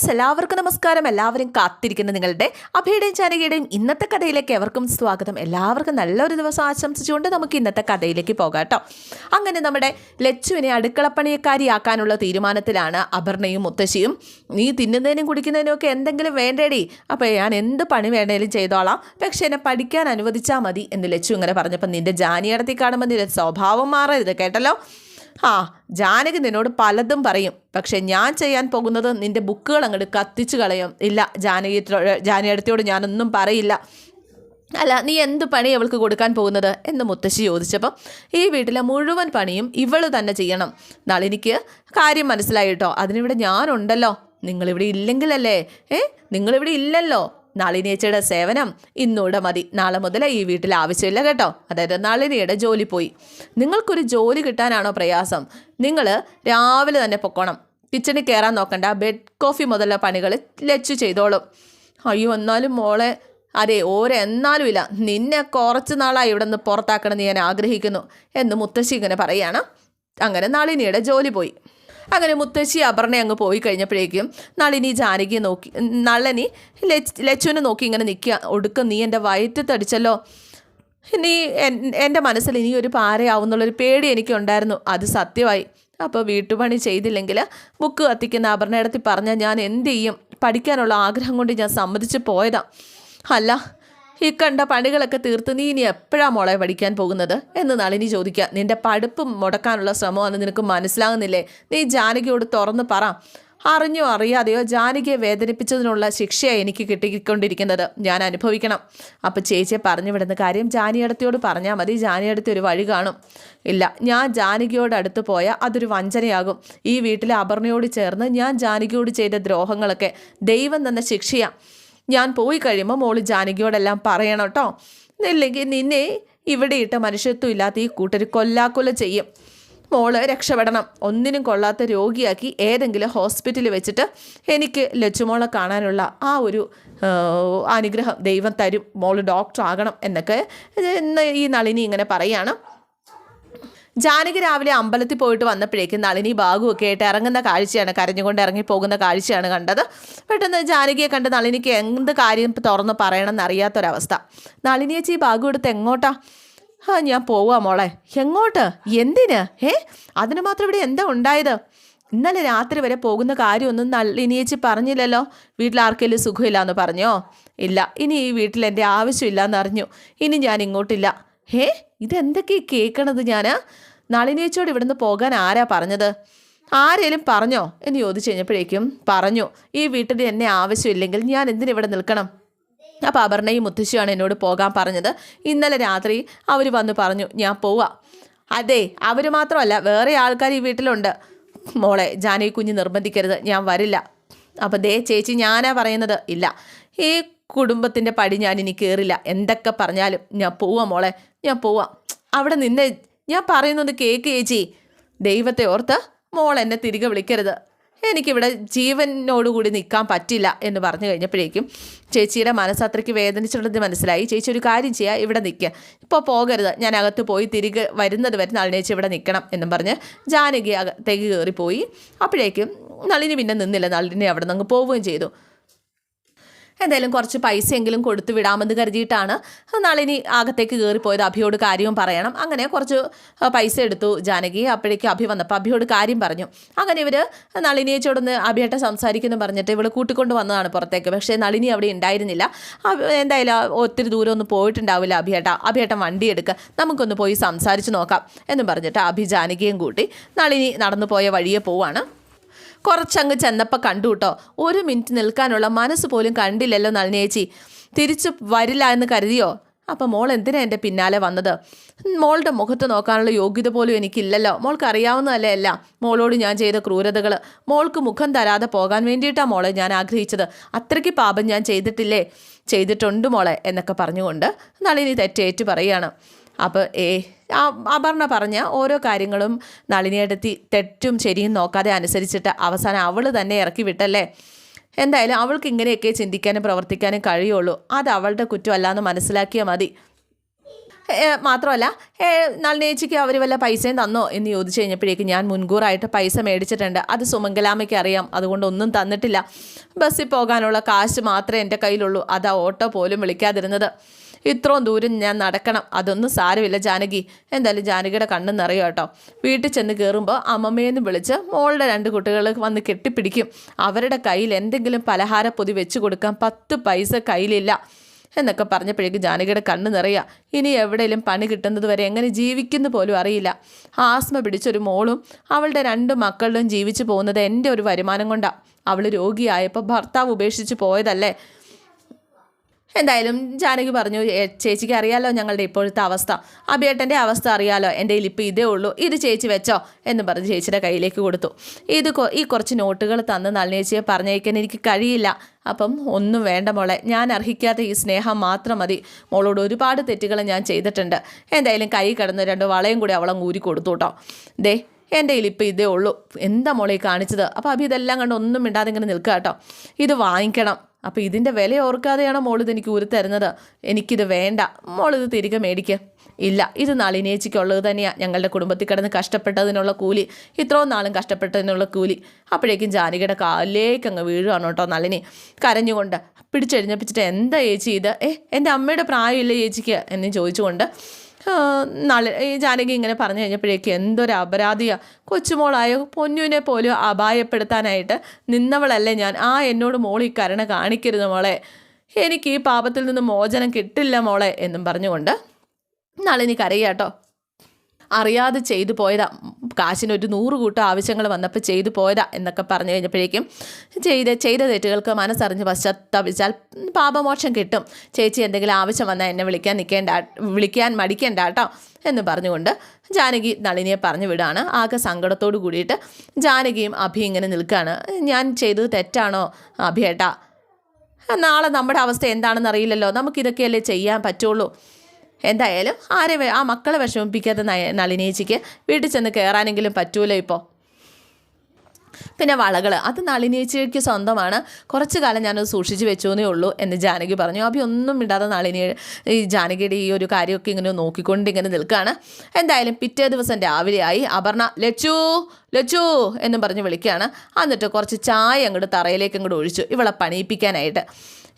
Friends എല്ലാവർക്കും നമസ്കാരം. എല്ലാവരും കാത്തിരിക്കുന്ന നിങ്ങളുടെ അഭയുടെയും ചാനകയുടെയും ഇന്നത്തെ കഥയിലേക്ക് എവർക്കും സ്വാഗതം. എല്ലാവർക്കും നല്ലൊരു ദിവസം ആശംസിച്ചുകൊണ്ട് നമുക്ക് ഇന്നത്തെ കഥയിലേക്ക് പോകാം കേട്ടോ. അങ്ങനെ നമ്മുടെ ലച്ചുവിനെ അടുക്കളപ്പണിയക്കാരിയാക്കാനുള്ള തീരുമാനത്തിലാണ് അപർണയും മുത്തശ്ശിയും. നീ തിന്നുന്നതിനും കുടിക്കുന്നതിനും ഒക്കെ എന്തെങ്കിലും വേണ്ടേടി. അപ്പോൾ ഞാൻ എന്ത് പണി വേണേലും ചെയ്തോളാം. പക്ഷേ എന്നെ പഠിക്കാൻ അനുവദിച്ചാൽ മതി എന്ന് ലച്ചു ഇങ്ങനെ പറഞ്ഞപ്പോൾ നിന്റെ ജാനിയടത്തി കാണുമ്പോൾ നിന്റെ സ്വഭാവം മാറരുത് കേട്ടല്ലോ. ആ ജാനകി നിന്നോട് പലതും പറയും. പക്ഷെ ഞാൻ ചെയ്യാൻ പോകുന്നത് നിന്റെ ബുക്കുകൾ അങ്ങോട്ട് കത്തിച്ചു കളയും. ഇല്ല ജാനകി ജാനകിയടുത്തോട് ഞാനൊന്നും പറയില്ല. അല്ല നീ എന്ത് പണി അവൾക്ക് കൊടുക്കാൻ പോകുന്നത്? എന്ന് മുത്തശ്ശി ചോദിച്ചപ്പം ഈ വീട്ടിലെ മുഴുവൻ പണിയും ഇവൾ തന്നെ ചെയ്യണം. നളിനിക്ക് കാര്യം മനസ്സിലായിട്ടോ അതിനിവിടെ ഞാനുണ്ടല്ലോ. നിങ്ങളിവിടെ ഇല്ലെങ്കിലല്ലേ? ഏ? നിങ്ങളിവിടെ ഇല്ലല്ലോ? നളിനിയച്ചയുടെ സേവനം ഇന്നൂടെ മതി. നാളെ മുതൽ ഈ വീട്ടിൽ ആവശ്യമില്ല കേട്ടോ. അതായത് നളിനിയുടെ ജോലി പോയി. നിങ്ങൾക്കൊരു ജോലി കിട്ടാനാണോ പ്രയാസം? നിങ്ങൾ രാവിലെ തന്നെ പൊക്കോണം. കിച്ചണിൽ കയറാൻ നോക്കണ്ട. ബെഡ് കോഫി മുതലുള്ള പണികൾ ലച്ചു ചെയ്തോളും. അയ്യോ എന്നാലും മോളെ അതെ ഓരെന്നാലും ഇല്ല. നിന്നെ കുറച്ച് നാളായി ഇവിടെ നിന്ന് പുറത്താക്കണമെന്ന് ഞാൻ ആഗ്രഹിക്കുന്നു എന്ന് മുത്തശ്ശി ഇങ്ങനെ പറയുകയാണ് അങ്ങനെ നളിനിയുടെ ജോലി പോയി. അങ്ങനെ മുത്തശ്ശി അപർണ അങ്ങ് പോയി കഴിഞ്ഞപ്പോഴേക്കും നളിനി ജാനകിയെ നോക്കി നളനി ലച്ച് ലച്ചുവിനെ നോക്കി ഇങ്ങനെ നിൽക്കുക ഒടുക്കം നീ എന്റെ വയറ്റത്തടിച്ചല്ലോ നീ എൻ- എന്റെ മനസ്സിൽ ഇനി ഒരു പാരയാവുന്നുള്ളൊരു പേടി എനിക്കുണ്ടായിരുന്നു. അത് സത്യമായി. അപ്പോൾ വീട്ടുപണി ചെയ്തില്ലെങ്കിൽ ബുക്ക് കത്തിക്കുന്ന അപർണയിടത്തിൽ പറഞ്ഞാൽ ഞാൻ എന്ത് ചെയ്യും? പഠിക്കാനുള്ള ആഗ്രഹം കൊണ്ട് ഞാൻ സമ്മതിച്ച് പോയതാണ് അല്ല ഈ കണ്ട പണികളൊക്കെ തീർത്ത് നീ ഇനി എപ്പോഴാണ് മോളെ പഠിക്കാൻ പോകുന്നത്? എന്ന് നളിനി ചോദിക്കുക. നിന്റെ പഠിപ്പ് മുടക്കാനുള്ള ശ്രമമാണ് നിനക്ക് മനസ്സിലാകുന്നില്ലേ? നീ ജാനകിയോട് തുറന്ന് പറ. അറിഞ്ഞോ അറിയാതെയോ ജാനകിയെ വേദനിപ്പിച്ചതിനുള്ള ശിക്ഷയാണ് എനിക്ക് കിട്ടിക്കൊണ്ടിരിക്കുന്നത്. ഞാൻ അനുഭവിക്കണം. അപ്പം ചേച്ചിയെ പറഞ്ഞു വിടുന്ന കാര്യം ജാനിയടത്തിയോട് പറഞ്ഞാൽ മതി. ജാനിയടത്തി ഒരു വഴി കാണും. ഇല്ല ഞാൻ ജാനകിയോട് അടുത്ത് പോയാൽ അതൊരു വഞ്ചനയാകും. ഈ വീട്ടിലെ അപർണയോട് ചേർന്ന് ഞാൻ ജാനകിയോട് ചെയ്ത ദ്രോഹങ്ങളൊക്കെ ദൈവം തന്ന ശിക്ഷയാണ് ഞാൻ പോയി കഴിയുമ്പോൾ മോൾ ജാനകിയോടെല്ലാം പറയണം കേട്ടോ ഇല്ലെങ്കിൽ നിന്നെ ഇവിടെ ഇട്ട മനുഷ്യത്വം ഇല്ലാത്ത ഈ കൂട്ടർ കൊല്ലാക്കൊല ചെയ്യും. മോൾ രക്ഷപ്പെടണം. ഒന്നിനും കൊള്ളാത്ത രോഗിയാക്കി ഏതെങ്കിലും ഹോസ്പിറ്റലിൽ വെച്ചിട്ട് എനിക്ക് ലച്ചുമോളെ കാണാനുള്ള ആ ഒരു അനുഗ്രഹം ദൈവം തരും. മോൾ ഡോക്ടർ ആകണം എന്നൊക്കെ ഇന്ന് ഈ നളിനി ഇങ്ങനെ പറയാണ്. ജാനകി രാവിലെ അമ്പലത്തിൽ പോയിട്ട് വന്നപ്പോഴേക്ക് നളിനി ബാഗുമൊക്കെ ആയിട്ട് ഇറങ്ങുന്ന കാഴ്ചയാണ് കരഞ്ഞുകൊണ്ട് ഇറങ്ങി പോകുന്ന കാഴ്ചയാണ് കണ്ടത്. പെട്ടെന്ന് ജാനകിയെ കണ്ട് നളിനിക്ക് എന്ത് കാര്യം തുറന്ന് പറയണമെന്ന് അറിയാത്തൊരവസ്ഥ. നളിനിയേച്ചി ബാഗു എടുത്ത് എങ്ങോട്ടാ? ആ ഞാൻ പോവാ മോളെ. എങ്ങോട്ട്? എന്തിന്? ഏ? അതിന് മാത്രം ഇവിടെ എന്താ ഉണ്ടായത്? ഇന്നലെ രാത്രി വരെ പോകുന്ന കാര്യമൊന്നും നളിനിയേച്ചി പറഞ്ഞില്ലല്ലോ. വീട്ടിൽ ആർക്കെങ്കിലും സുഖമില്ലാന്ന് പറഞ്ഞോ? ഇല്ല. ഇനി ഈ വീട്ടിൽ എന്റെ ആവശ്യമില്ല അറിഞ്ഞു. ഇനി ഞാൻ ഇങ്ങോട്ടില്ല. ഹേ ഇതെന്തൊക്കെയാ കേൾക്കണത് ഞാൻ നളിനേച്ചോട് ഇവിടുന്ന് പോകാൻ ആരാ പറഞ്ഞത്? ആരേലും പറഞ്ഞോ? എന്ന് ചോദിച്ചു കഴിഞ്ഞപ്പോഴേക്കും പറഞ്ഞു ഈ വീട്ടിൽ എന്നെ ആവശ്യമില്ലെങ്കിൽ ഞാൻ എന്തിനിവിടെ നിൽക്കണം? അപ്പോൾ അപർണയും മുത്തശ്ശിയാണ് എന്നോട് പോകാൻ പറഞ്ഞത്. ഇന്നലെ രാത്രി അവർ വന്ന് പറഞ്ഞു ഞാൻ പോവാ. അതെ അവർ മാത്രമല്ല വേറെ ആൾക്കാർ ഈ വീട്ടിലുണ്ട്. മോളെ ജാനകി കുഞ്ഞ് നിർബന്ധിക്കരുത് ഞാൻ വരില്ല. അപ്പോൾ ദേ ചേച്ചി ഞാനാ പറയുന്നത്. ഇല്ല. ഈ കുടുംബത്തിന്റെ പടി ഞാൻ ഇനി കയറില്ല എന്തൊക്കെ പറഞ്ഞാലും ഞാൻ പോവാം മോളെ ഞാൻ പോവാം. അവിടെ നിന്നെ ഞാൻ പറയുന്നത് കേക്ക് ചേച്ചി. ദൈവത്തെ ഓർത്ത് മോൾ എന്നെ തിരികെ വിളിക്കരുത്. എനിക്കിവിടെ ജീവനോടുകൂടി നിൽക്കാൻ പറ്റില്ല എന്ന് പറഞ്ഞു കഴിഞ്ഞപ്പോഴേക്കും ചേച്ചിയുടെ മനസ്സ് അത്രയ്ക്ക് വേദനിച്ചിട്ടുള്ളത് മനസ്സിലായി. ചേച്ചി ഒരു കാര്യം ചെയ്യുക ഇവിടെ നിൽക്കുക ഇപ്പോൾ പോകരുത്. ഞാൻ അകത്ത് പോയി തിരികെ വരുന്നത് വരെ നളിനേച്ചി ഇവിടെ നിൽക്കണം എന്നും പറഞ്ഞ് ജാനകി അകത്തേക്ക് കയറിപ്പോയി. അപ്പോഴേക്കും നളിനി പിന്നെ നിന്നില്ല. നളിനി അവിടെ നിന്ന് പോവുകയും ചെയ്തു. എന്തായാലും കുറച്ച് പൈസയെങ്കിലും കൊടുത്തു വിടാമെന്ന് കരുതിയിട്ടാണ് നളിനി അകത്തേക്ക് കയറിപ്പോയത്. അഭിയോട് കാര്യവും പറയണം. അങ്ങനെ കുറച്ച് പൈസ എടുത്തു ജാനകി അപ്പോഴേക്ക് അഭി വന്നപ്പോൾ അഭിയോട് കാര്യം പറഞ്ഞു. അങ്ങനെ ഇവർ നളിനിയേച്ചോടൊന്ന് അഭിയേട്ട സംസാരിക്കുന്നു പറഞ്ഞിട്ട് ഇവൾ കൂട്ടിക്കൊണ്ട് വന്നതാണ് പുറത്തേക്ക്. പക്ഷേ നളിനി അവിടെ ഉണ്ടായിരുന്നില്ല. എന്തായാലും ഒത്തിരി ദൂരം ഒന്നും പോയിട്ടുണ്ടാവില്ല അഭിയേട്ട. അഭിയേട്ടൻ വണ്ടി എടുക്കുക നമുക്കൊന്ന് പോയി സംസാരിച്ച് നോക്കാം എന്നും പറഞ്ഞിട്ട് അഭി ജാനകിയും കൂട്ടി നളിനി നടന്നു പോയ വഴിയെ പോവാണ്. കുറച്ചങ്ങ് ചെന്നപ്പോൾ കണ്ടു കേട്ടോ. ഒരു മിനിറ്റ് നിൽക്കാനുള്ള മനസ്സ് പോലും കണ്ടില്ലല്ലോ നളിനേച്ചി തിരിച്ചു വരില്ല എന്ന് കരുതിയോ? അപ്പം മോൾ എന്തിനാ എന്റെ പിന്നാലെ വന്നത്? മോളുടെ മുഖത്ത് നോക്കാനുള്ള യോഗ്യത പോലും എനിക്കില്ലല്ലോ. മോൾക്ക് അറിയാവുന്നതല്ലേ അല്ല മോളോട് ഞാൻ ചെയ്ത ക്രൂരതകൾ മോൾക്ക് മുഖം തരാതെ പോകാൻ വേണ്ടിയിട്ടാണ് മോളെ ഞാൻ ആഗ്രഹിച്ചത്. അത്രയ്ക്ക് പാപം ഞാൻ ചെയ്തിട്ടില്ലേ? ചെയ്തിട്ടുണ്ട് മോളെ എന്നൊക്കെ പറഞ്ഞുകൊണ്ട് നളിനി തെറ്റേറ്റ് പറയുകയാണ്. അപ്പോൾ ഏ അപർണ പറഞ്ഞ ഓരോ കാര്യങ്ങളും നളിനിയെടുത്തി തെറ്റും ശരിയും നോക്കാതെ അനുസരിച്ചിട്ട് അവസാനം അവൾ തന്നെ ഇറക്കി വിട്ടല്ലേ? എന്തായാലും അവൾക്ക് ഇങ്ങനെയൊക്കെ ചിന്തിക്കാനും പ്രവർത്തിക്കാനും കഴിയുള്ളൂ. അത് അവളുടെ കുറ്റമല്ല എന്ന് മനസ്സിലാക്കിയാൽ മതി മാത്രമല്ല നളിനേച്ചിക്ക് അവർ വല്ല പൈസയും തന്നോ എന്ന് ചോദിച്ചു കഴിഞ്ഞപ്പോഴേക്കും ഞാൻ മുൻകൂറായിട്ട് പൈസ മേടിച്ചിട്ടുണ്ട്. അത് സുമംഗലാമയ്ക്ക് അറിയാം. അതുകൊണ്ട് ഒന്നും തന്നിട്ടില്ല. ബസ്സിൽ പോകാനുള്ള കാശ് മാത്രമേ എന്റെ കയ്യിലുള്ളൂ. അതാ ഓട്ടോ പോലും വിളിക്കാതിരുന്നത്. ഇത്രയും ദൂരം ഞാൻ നടക്കണം. അതൊന്നും സാരമില്ല ജാനകി. എന്തായാലും ജാനകിയുടെ കണ്ണ് നിറയും കേട്ടോ. വീട്ടിൽ ചെന്ന് കയറുമ്പോൾ അമ്മമ്മയെന്ന് വിളിച്ച് മോളുടെ രണ്ട് കുട്ടികൾ വന്ന് കെട്ടിപ്പിടിക്കും. അവരുടെ കയ്യിൽ എന്തെങ്കിലും പലഹാര പൊതി വെച്ച് കൊടുക്കാൻ പത്ത് പൈസ കയ്യിലില്ല എന്നൊക്കെ പറഞ്ഞപ്പോഴേക്കും ജാനകിയുടെ കണ്ണ് നിറയുക ഇനി എവിടെയെങ്കിലും പണി കിട്ടുന്നത് വരെ എങ്ങനെ ജീവിക്കുന്നു പോലും അറിയില്ല. ആസ്മ പിടിച്ചൊരു മോളും അവളുടെ രണ്ട് മക്കളിലും ജീവിച്ചു പോകുന്നത് എന്റെ ഒരു വരുമാനം കൊണ്ടാണ് അവൾ രോഗിയായപ്പോൾ ഭർത്താവ് ഉപേക്ഷിച്ച് പോയതല്ലേ? എന്തായാലും ജാനകി പറഞ്ഞു "ഏ, ചേച്ചിക്ക് അറിയാലോ ഞങ്ങളുടെ ഇപ്പോഴത്തെ അവസ്ഥ. അഭിയേട്ടന്റെ അവസ്ഥ അറിയാലോ എന്റെ കയ്യിൽ ഇപ്പോൾ ഇതേ ഉള്ളൂ. ഇത് ചേച്ചി വെച്ചോ? എന്ന് പറഞ്ഞ് ചേച്ചിയുടെ കയ്യിലേക്ക് കൊടുത്തു. ഇത് ഈ കുറച്ച് നോട്ടുകൾ തന്ന് നളിനേച്ചിയെ പറഞ്ഞയക്കാൻ എനിക്ക് കഴിയില്ല. അപ്പം ഒന്നും വേണ്ട മോളെ. ഞാൻ അർഹിക്കാത്ത ഈ സ്നേഹം മാത്രം മതി. മോളോട് ഒരുപാട് തെറ്റുകൾ ഞാൻ ചെയ്തിട്ടുണ്ട്. എന്തായാലും കൈ കടന്ന് രണ്ട് വളയും കൂടി അവളെ ഊരി കൊടുത്തു കേട്ടോ. ദേ എന്റെ കയ്യിൽ ഇപ്പോൾ ഇതേ ഉള്ളൂ. എന്താ മോളെ കാണിച്ചത്? അപ്പോൾ അഭി ഇതെല്ലാം കണ്ട് ഒന്നും മിണ്ടാതെ ഇങ്ങനെ നിൽക്കുക കേട്ടോ. ഇത് വാങ്ങിക്കണം. അപ്പോൾ ഇതിന്റെ വില ഓർക്കാതെയാണ് മോളിത് എനിക്ക് ഊരി തരുന്നത്. എനിക്കിത് വേണ്ട. മോളിത് തിരികെ മേടിക്കുക ഇല്ല ഇത് നളിനേച്ചിക്കുള്ളത് തന്നെയാണ് ഞങ്ങളുടെ കുടുംബത്തിൽ കിടന്ന് കഷ്ടപ്പെട്ടതിനുള്ള കൂലി. ഇത്രയും നാളും കഷ്ടപ്പെട്ടതിനുള്ള കൂലി. അപ്പോഴേക്കും ജാനകിയുടെ കാലിലേക്ക് അങ്ങ് വീഴുകയാണ് കേട്ടോ നളിനി. കരഞ്ഞുകൊണ്ട് പിടിച്ചെഴുന്നപ്പിച്ചിട്ട് എന്താ ചേച്ചി ഇത്? ഏ എന്റെ അമ്മയുടെ പ്രായമില്ല ചേച്ചിക്ക് എന്ന് ചോദിച്ചുകൊണ്ട് നളി ഈ ജാനകി ഇങ്ങനെ പറഞ്ഞു കഴിഞ്ഞപ്പോഴേക്ക് എന്തൊരു അപരാധിയാണ് കൊച്ചുമോളായ പൊന്നുവിനെ പോലും അപായപ്പെടുത്താനായിട്ട് നിന്നവളല്ലേ ഞാൻ. ആ എന്നോട് മോൾ ഈ കരുണ കാണിക്കരുത് മോളെ. എനിക്ക് ഈ പാപത്തിൽ നിന്ന് മോചനം കിട്ടില്ല മോളെ എന്നും പറഞ്ഞുകൊണ്ട് നളിനി കരയാട്ടോ. അറിയാതെ ചെയ്തു പോയതാ. കാശിന് ഒരു നൂറ് കൂട്ടം ആവശ്യങ്ങൾ വന്നപ്പോൾ ചെയ്തു പോയതാ എന്നൊക്കെ പറഞ്ഞു കഴിഞ്ഞപ്പോഴേക്കും ചെയ്ത ചെയ്ത തെറ്റുകൾക്ക് മനസ്സറിഞ്ഞ് പശ്ചാത്തപിച്ചാൽ പാപമോക്ഷം കിട്ടും. ചേച്ചി എന്തെങ്കിലും ആവശ്യം വന്നാൽ എന്നെ വിളിക്കാൻ നിൽക്കേണ്ട വിളിക്കാൻ മടിക്കേണ്ട കേട്ടോ എന്ന് പറഞ്ഞുകൊണ്ട് ജാനകി നളിനിയെ പറഞ്ഞു വിടാണ്. ആകെ സങ്കടത്തോട് കൂടിയിട്ട് ജാനകിയും അഭി ഇങ്ങനെ നിൽക്കുകയാണ്. ഞാൻ ചെയ്തത് തെറ്റാണോ അഭിയേട്ടാ നാളെ നമ്മുടെ അവസ്ഥ എന്താണെന്ന് അറിയില്ലല്ലോ. നമുക്കിതൊക്കെയല്ലേ ചെയ്യാൻ പറ്റുള്ളൂ. എന്തായാലും ആരെ ആ മക്കളെ വിഷമിപ്പിക്കാത്ത നളിനേച്ചിക്ക് വീട്ടിൽ ചെന്ന് കയറാനെങ്കിലും പറ്റൂലോ ഇപ്പോൾ പിന്നെ വളകൾ അത് നളിനേച്ചിക്ക് സ്വന്തമാണ്. കുറച്ച് കാലം ഞാനത് സൂക്ഷിച്ച് വെച്ചോന്നേ ഉള്ളൂ എന്ന് ജാനകി പറഞ്ഞു. അഭി ഒന്നും ഇടാതെ നളിനി ഈ ജാനകിയുടെ ഈ ഒരു കാര്യമൊക്കെ ഇങ്ങനെ നോക്കിക്കൊണ്ട് ഇങ്ങനെ നിൽക്കുകയാണ് എന്തായാലും പിറ്റേ ദിവസം രാവിലെയായി അപർണ ലച്ചു ലച്ചു എന്നും പറഞ്ഞ് വിളിക്കുകയാണ്. എന്നിട്ട് കുറച്ച് ചായ അങ്ങോട്ട് തറയിലേക്ക് അങ്ങോട്ട് ഒഴിച്ചു. ഇവളെ പണിയിപ്പിക്കാനായിട്ട്.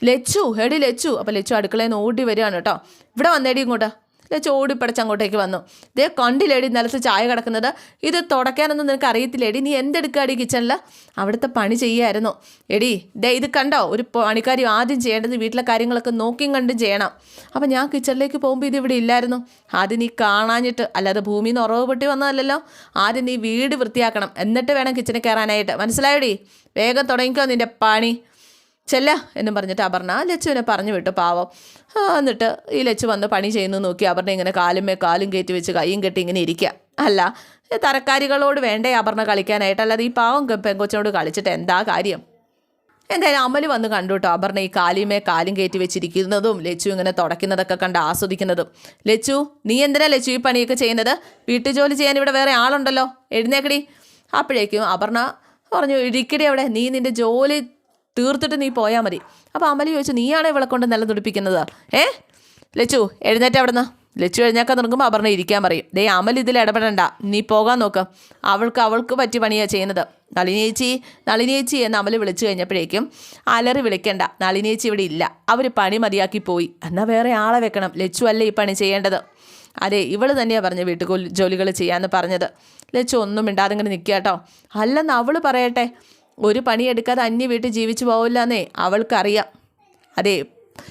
ലച്ചു എടി ലച്ചു. അപ്പോൾ ലച്ചു അടുക്കളയിൽ നിന്ന് ഓടി വരികയാണ് കേട്ടോ. ഇവിടെ വന്നേടി ഇങ്ങോട്ട്. ലച്ചു ഓടിപ്പടച്ച് അങ്ങോട്ടേക്ക് വന്നു. ദേ കണ്ടില്ലേടി നിലത്ത് ചായ കിടക്കുന്നത്? ഇത് തുടയ്ക്കാനൊന്നും നിനക്ക് അറിയത്തില്ലേടി? നീ എന്തെടുക്കാടി കിച്ചണിൽ അവിടുത്തെ പണി ചെയ്യായിരുന്നു. എടി ദേ ഇത് കണ്ടോ? ഒരു പണിക്കാരി ആദ്യം ചെയ്യേണ്ടത് വീട്ടിലെ കാര്യങ്ങളൊക്കെ നോക്കിയും കണ്ടും ചെയ്യണം. അപ്പം ഞാൻ കിച്ചണിലേക്ക് പോകുമ്പോൾ ഇത് ഇവിടെ ഇല്ലായിരുന്നു. ആദ്യം നീ കാണാഞ്ഞിട്ട് അല്ലാതെ ഭൂമിയിൽ നിന്ന് ഉറവ് പൊട്ടി വന്നതല്ലല്ലോ. ആദ്യം നീ വീട് വൃത്തിയാക്കണം. എന്നിട്ട് വേണം കിച്ചണിൽ കയറാനായിട്ട്. മനസ്സിലായോടി? വേഗം തുടങ്ങിക്കോ നിന്റെ പണി. ചെല്ല എന്നും പറഞ്ഞിട്ട് അപർണ ലച്ചുവിനെ പറഞ്ഞു വിട്ടു പാവം. എന്നിട്ട് ഈ ലച്ചു വന്ന് പണി ചെയ്യുന്നു നോക്കി അപർണ ഇങ്ങനെ കാലുമേ കാലും കയറ്റി വെച്ച് കൈയും കെട്ടി ഇങ്ങനെ ഇരിക്കുക അല്ല തരക്കാരികളോട് വേണ്ടേ അപർണ കളിക്കാനായിട്ട്? അല്ലാതെ ഈ പാവം പെങ്കൊച്ചിനോട് കളിച്ചിട്ട് എന്താ കാര്യം? എന്തായാലും അമൽ വന്ന് കണ്ടു കേട്ടോ അപർണ ഈ കാലിമേ കാലും കയറ്റി വെച്ചിരിക്കുന്നതും ലച്ചു ഇങ്ങനെ തുടയ്ക്കുന്നതൊക്കെ കണ്ട് ആസ്വദിക്കുന്നതും. ലച്ചു നീ എന്തിനാ ലച്ചു ഈ പണിയൊക്കെ ചെയ്യുന്നത്? വീട്ടു ജോലി ചെയ്യാൻ ഇവിടെ വേറെ ആളുണ്ടല്ലോ. എഴുന്നേക്കടി. അപ്പോഴേക്കും അപർണ പറഞ്ഞു ഇരിക്കടി അവിടെ. നീ നിന്റെ ജോലി തീർത്തിട്ട് നീ പോയാൽ മതി. അപ്പോൾ അമലി ചോദിച്ചു നീയാണോ ഇവളെ കൊണ്ട് നിലം തുടിപ്പിക്കുന്നത്? ഏ? ലച്ചു എഴുന്നേറ്റ് അവിടുന്ന്. ലച്ചു എഴുന്നേക്കാൻ തുടങ്ങുമ്പോൾ അപർണ ഇരിക്കാൻ പറയും. ദേ അമൽ ഇതിൽ ഇടപെടണ്ട. നീ പോകാൻ നോക്ക്. അവൾക്ക് അവൾക്ക് പറ്റി പണിയാ ചെയ്യുന്നത്. നളിനേച്ചി നളിനേച്ചി എന്ന് അമൽ വിളിച്ചു കഴിഞ്ഞപ്പോഴേക്കും അലറി വിളിക്കണ്ട. നളിനേച്ചി ഇവിടെ ഇല്ല. അവർ പണി മതിയാക്കി പോയി. എന്നാൽ വേറെ ആളെ വെക്കണം. ലച്ചു അല്ലേ ഈ പണി ചെയ്യേണ്ടത്? അതെ ഇവൾ തന്നെയാണ് പറഞ്ഞത് വീട്ടു ജോലികൾ ചെയ്യാമെന്ന് പറഞ്ഞത്. ലച്ചു ഒന്നും മിണ്ടാതെ ഇങ്ങനെ നിൽക്കുക കേട്ടോ. അല്ലെന്ന് അവൾ പറയട്ടെ. ഒരു പണിയെടുക്കാതെ അന്യ വീട്ടിൽ ജീവിച്ചു പോവില്ലെന്നേ അവൾക്കറിയാം. അതെ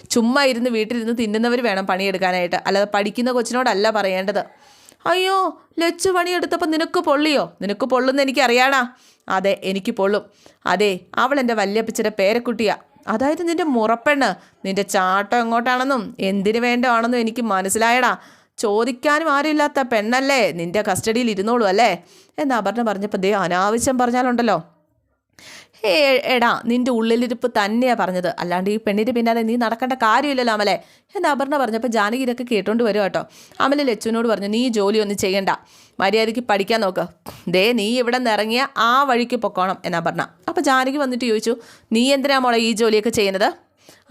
ചുമ്മാ ഇരുന്ന് വീട്ടിലിരുന്ന് തിന്നുന്നവർ വേണം പണിയെടുക്കാനായിട്ട്. അല്ലാതെ പഠിക്കുന്ന കൊച്ചിനോടല്ല പറയേണ്ടത്. അയ്യോ ലച്ചു പണിയെടുത്തപ്പോൾ നിനക്ക് പൊള്ളിയോ? നിനക്ക് പൊള്ളുന്ന എനിക്കറിയാണാ അതെ എനിക്ക് പൊള്ളും. അതെ അവൾ എന്റെ വല്യപ്പച്ചയുടെ പേരക്കുട്ടിയാ. അതായത് നിന്റെ മുറപ്പെണ്ണ്. നിന്റെ ചാട്ടം എങ്ങോട്ടാണെന്നും എന്തിനു വേണ്ടതാണെന്നും എനിക്ക് മനസ്സിലായടാ. ചോദിക്കാനും ആരുമില്ലാത്ത പെണ്ണല്ലേ? നിന്റെ കസ്റ്റഡിയിൽ ഇരുന്നോളൂ അല്ലേ? എന്ന് പറഞ്ഞപ്പോൾ ദേ അനാവശ്യം പറഞ്ഞാലുണ്ടല്ലോ. ഏ എടാ നിന്റെ ഉള്ളിലിരിപ്പ് തന്നെയാണ് പറഞ്ഞത്. അല്ലാണ്ട് ഈ പെണ്ണിന്റെ പിന്നാലെ നീ നടക്കേണ്ട കാര്യമില്ലല്ലോ അമലെ. എന്ന് അപർണ പറഞ്ഞപ്പോൾ ജാനകി ഇതൊക്കെ കേട്ടോണ്ട് വരും കേട്ടോ. അമല ലച്ചുവിനോട് പറഞ്ഞു നീ ജോലി ജോലിയൊന്നും ചെയ്യണ്ട. മര്യാദയ്ക്ക് പഠിക്കാൻ നോക്ക്. ദേ നീ ഇവിടെ നിന്ന് ഇറങ്ങിയ ആ വഴിക്ക് പൊക്കോണം എന്നാ പറഞ്ഞ അപ്പോൾ ജാനകി വന്നിട്ട് ചോദിച്ചു നീ എന്തിനാ മോളെ ഈ ജോലിയൊക്കെ ചെയ്യുന്നത്?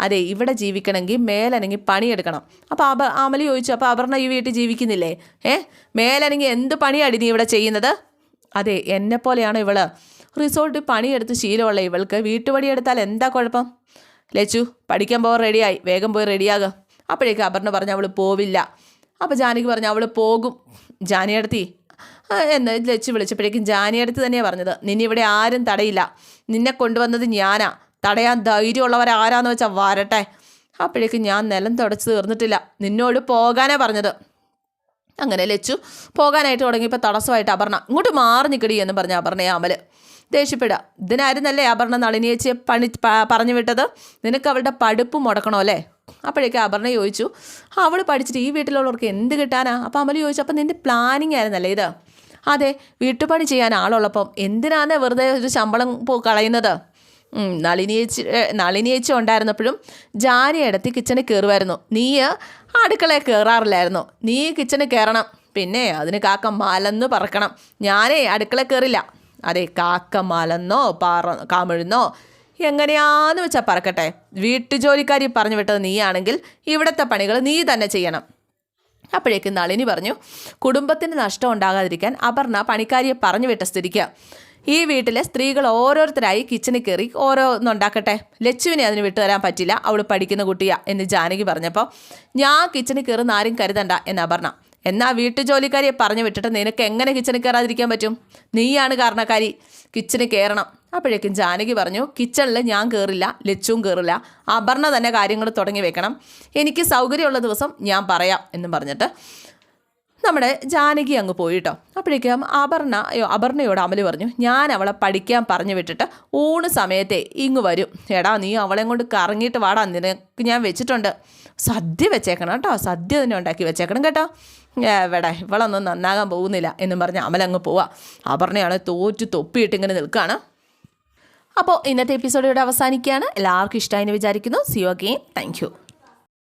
അതെ ഇവിടെ ജീവിക്കണമെങ്കിൽ മേലനങ്ങി പണിയെടുക്കണം. അപ്പോൾ അബ അമലി ചോദിച്ചു അപ്പോൾ അപർണ ഈ വീട്ടിൽ ജീവിക്കുന്നില്ലേ? ഏ? മേലനങ്ങി എന്ത് പണിയാടി നീ ഇവിടെ ചെയ്യുന്നത്? അതെ എന്നെപ്പോലെയാണോ ഇവൾ. റിസോർട്ടിൽ പണിയെടുത്ത് ശീലമുള്ള ഇവൾക്ക് വീട്ടുപണിയെടുത്താൽ എന്താ കുഴപ്പം? ലച്ചു പഠിക്കാൻ പോകാൻ റെഡിയായി. വേഗം പോയി റെഡിയാകുക അപ്പോഴേക്ക് അപർണ പറഞ്ഞ അവൾ പോവില്ല. അപ്പോൾ ജാനിക്ക് പറഞ്ഞു അവൾ പോകും. ജാനിയടത്തി എന്ന് ലച്ചു വിളിച്ചപ്പോഴേക്കും ജാനിയടുത്ത് തന്നെയാണ് പറഞ്ഞത്. നിന്നെ ഇവിടെ ആരും തടയില്ല. നിന്നെ കൊണ്ടുവന്നത് ഞാനാ. തടയാൻ ധൈര്യമുള്ളവരാരാന്ന് വെച്ചാൽ വരട്ടെ. അപ്പോഴേക്കും ഞാൻ നിലം തുടച്ച് തീർന്നിട്ടില്ല. നിന്നോട് പോകാനാ പറഞ്ഞത്. അങ്ങനെ ലച്ചു പോകാനായിട്ട് തുടങ്ങിയപ്പോൾ തടസ്സമായിട്ട് അപർണ ഇങ്ങോട്ട് മാറി നിൽക്കടി എന്ന് പറഞ്ഞ അപർണയെ അമൽ. ദേഷ്യപ്പെടുക. ഇതിനായിരുന്നല്ലേ അപർണ നളിനിയേച്ചിയെ പണി പറഞ്ഞു വിട്ടത്? നിനക്ക് അവളുടെ പഠിപ്പ് മുടക്കണോ അല്ലേ? അപ്പോഴേക്കും അപർണ ചോദിച്ചു. അവൾ പഠിച്ചിട്ട് ഈ വീട്ടിലുള്ളവർക്ക് എന്ത് കിട്ടാനാ? അപ്പോൾ അമല ചോദിച്ചു അപ്പം നിന്റെ പ്ലാനിങ് ആയിരുന്നല്ലേ ഇത്? അതെ വീട്ടുപണി ചെയ്യാൻ ആളുള്ളപ്പം എന്തിനാണ് വെറുതെ ഒരു ശമ്പളം പോ കളയുന്നത്? നളിനിയേച്ചി നളിനിയേച്ചി ഉണ്ടായിരുന്നപ്പോഴും ജാനി ഇടത്തി കിച്ചണിൽ കയറുമായിരുന്നു നീ അടുക്കളയിൽ കയറാറില്ലായിരുന്നു നീ കിച്ചണിൽ കയറണം പിന്നെ അതിന് കാക്ക മലന്ന് പറക്കണം. ഞാനേ അടുക്കളയിൽ കയറില്ല അതെ കാക്ക മലന്നോ പാറ കാമിഴുന്നോ എങ്ങനെയാന്ന് വെച്ചാൽ പറക്കട്ടെ. വീട്ടുജോലിക്കാരി പറഞ്ഞു വിട്ടത് നീയാണെങ്കിൽ ഇവിടുത്തെ പണികൾ നീ തന്നെ ചെയ്യണം. അപ്പോഴേക്കും നളിനി പറഞ്ഞു കുടുംബത്തിന് നഷ്ടം ഉണ്ടാകാതിരിക്കാൻ അപർണ പണിക്കാരിയെ പറഞ്ഞു വിട്ട സ്ഥിതിക്ക്. ഈ വീട്ടിലെ സ്ത്രീകൾ ഓരോരുത്തരായി കിച്ചണിൽ കയറി ഓരോന്നുണ്ടാക്കട്ടെ ലച്ചുവിനെ അതിന് വിട്ടുതരാൻ പറ്റില്ല. അവൾ പഠിക്കുന്ന കുട്ടിയാ എന്ന് ജാനകി പറഞ്ഞപ്പോൾ ഞാൻ കിച്ചണിൽ കയറുന്ന ആരും കരുതണ്ട എന്ന് അപർണ. എന്നാ വീട്ടു ജോലിക്കാരിയെ പറഞ്ഞു വിട്ടിട്ട് നിനക്ക് എങ്ങനെ കിച്ചണിൽ കയറാതിരിക്കാൻ പറ്റും? നീയാണ് കാരണക്കാരി. കിച്ചണിൽ കയറണം. അപ്പോഴേക്കും ജാനകി പറഞ്ഞു കിച്ചണിൽ ഞാൻ കയറില്ല ലച്ചുവും കയറില്ല അപർണ തന്നെ കാര്യങ്ങൾ തുടങ്ങി വെക്കണം. എനിക്ക് സൗകര്യമുള്ള ദിവസം ഞാൻ പറയാം എന്നും പറഞ്ഞിട്ട് നമ്മുടെ ജാനകി അങ്ങ് പോയിട്ടോ അപ്പോഴേക്കും അപർണ അപർണയോട് അമൽ പറഞ്ഞു ഞാൻ അവളെ പഠിക്കാൻ പറഞ്ഞു വിട്ടിട്ട് ഊണ് സമയത്തെ ഇങ്ങ് വരും. എടാ നീ അവളെ കൊണ്ട് കറങ്ങിയിട്ട് വാടാ. നിനക്ക് ഞാൻ വെച്ചിട്ടുണ്ട്. സദ്യ വെച്ചേക്കണം കേട്ടോ. സദ്യ തന്നെ ഉണ്ടാക്കി വെച്ചേക്കണം കേട്ടോ. എവിടെ ഇവളൊന്നും നന്നാകാൻ പോകുന്നില്ല എന്നും പറഞ്ഞ് അമലങ്ങ് പോവാ. അപർണയാണ് തോറ്റു തൊപ്പിയിട്ട് ഇങ്ങനെ നിൽക്കുകയാണ് അപ്പോൾ ഇന്നത്തെ എപ്പിസോഡ് ഇവിടെ അവസാനിക്കുകയാണ്. എല്ലാവർക്കും ഇഷ്ടമായി വിചാരിക്കുന്നു. C you again thank